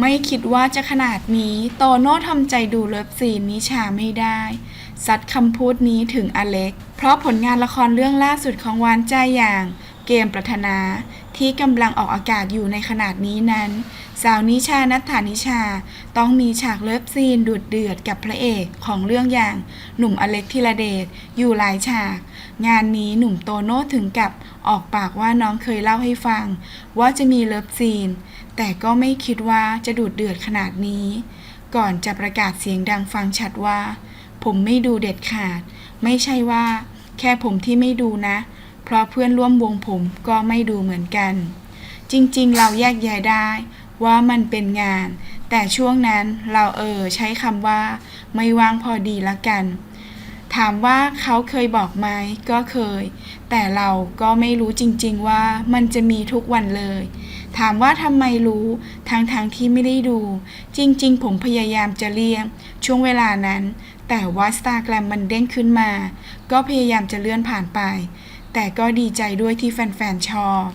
ไม่คิดว่าจะขนาดนี้โตโน่ทำใจดูเลิฟซีนนิชาไม่ได้ซัดคำพูดนี้ถึงอเล็ก เพราะผลงานละครเรื่องล่าสุดของหวานใจอย่าง เกมปรารถนา ที่กำลังออกอากาศอยู่ในขนาดนี้นั้น สาวนิชานัทธานิชา ต้องมีฉากเลิฟซีนดุดเดือดกับพระเอกของเรื่องอย่างหนุ่มอเล็กธีรเดชอยู่หลายฉาก งานนี้หนุ่มโตโน่ถึงกับออกปากว่าน้องเคยเล่าให้ฟัง ว่าจะมีเลิฟซีน แต่ก็ไม่คิดว่าจะดุดเดือดขนาดนี้ ก่อนจะประกาศเสียงดังฟังชัดว่า ผมไม่ดูเด็ดขาด ไม่ใช่ว่า แค่ผมที่ไม่ดูนะ ราะเพื่อนร่วมวงผมก็ไม่ดูเหมือนกัน จริงๆ เราแยกแยะได้ว่ามันเป็นงาน แต่ช่วงนั้นเราเออใช้คำว่า ไม่ว่างพอดีละกัน ถามว่าเขาเคยบอกไหมก็เคย แต่เราก็ไม่รู้จริงๆว่ามันจะมีทุกวันเลย ถามว่าทำไมรู้ทางทางๆที่ไม่ได้ดู จริงๆ ผมพยายามจะเลี่ยงช่วงเวลานั้น แต่ว่าสตาแกรมมันเด้งขึ้นมา ก็พยายามจะเลื่อนผ่านไป แต่ก็ดีใจด้วยที่แฟนๆชอบ